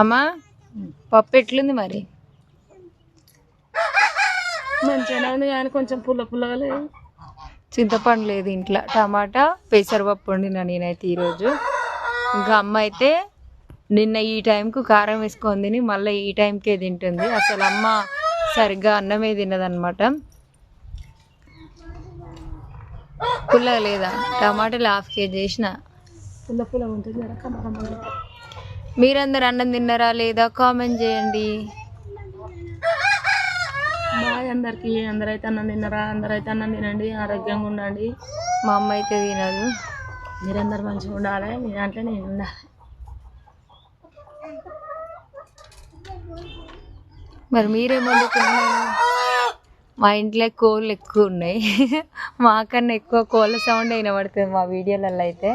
అమ్మా పప్పు ఎట్లుంది మరి. మంచిగానే ఉంది కానీ కొంచెం పుల్ల పుల్లగా లేదు. చింతపండు లేదు ఇంట్లో. టమాటా పెసరపప్పు వండిన నేనైతే ఈరోజు. ఇంకా అమ్మ అయితే నిన్న ఈ టైంకు కారం వేసుకొని తిని మళ్ళీ ఈ టైంకే తింటుంది. అసలు అమ్మ సరిగ్గా అన్నమే తినదనమాట పుల్లగా లేదా? టమాటాలు హాఫ్ కేజీ చేసిన పుల్ల పుల్లగా ఉంటుంది. మీరందరు అన్నం తిన్నారా లేదా? కామెంట్ చేయండి. బాయ్ అందరికి. అందరైతే అన్నం తిన్నరా? అందరైతే అన్నం తినండి. ఆరోగ్యంగా ఉండండి. మా అమ్మ అయితే తినదు. మీరందరు మంచిగా ఉండాలి. మీ దాంట్లో నేను ఉండాలి. మరి మీరేం వండుకున్నారు మా ఇంట్లో కోళ్ళు ఎక్కువ ఉన్నాయి. మాకన్నా ఎక్కువ కోళ్ళ సౌండ్ వినబడుతుంది మా వీడియోలలో అయితే.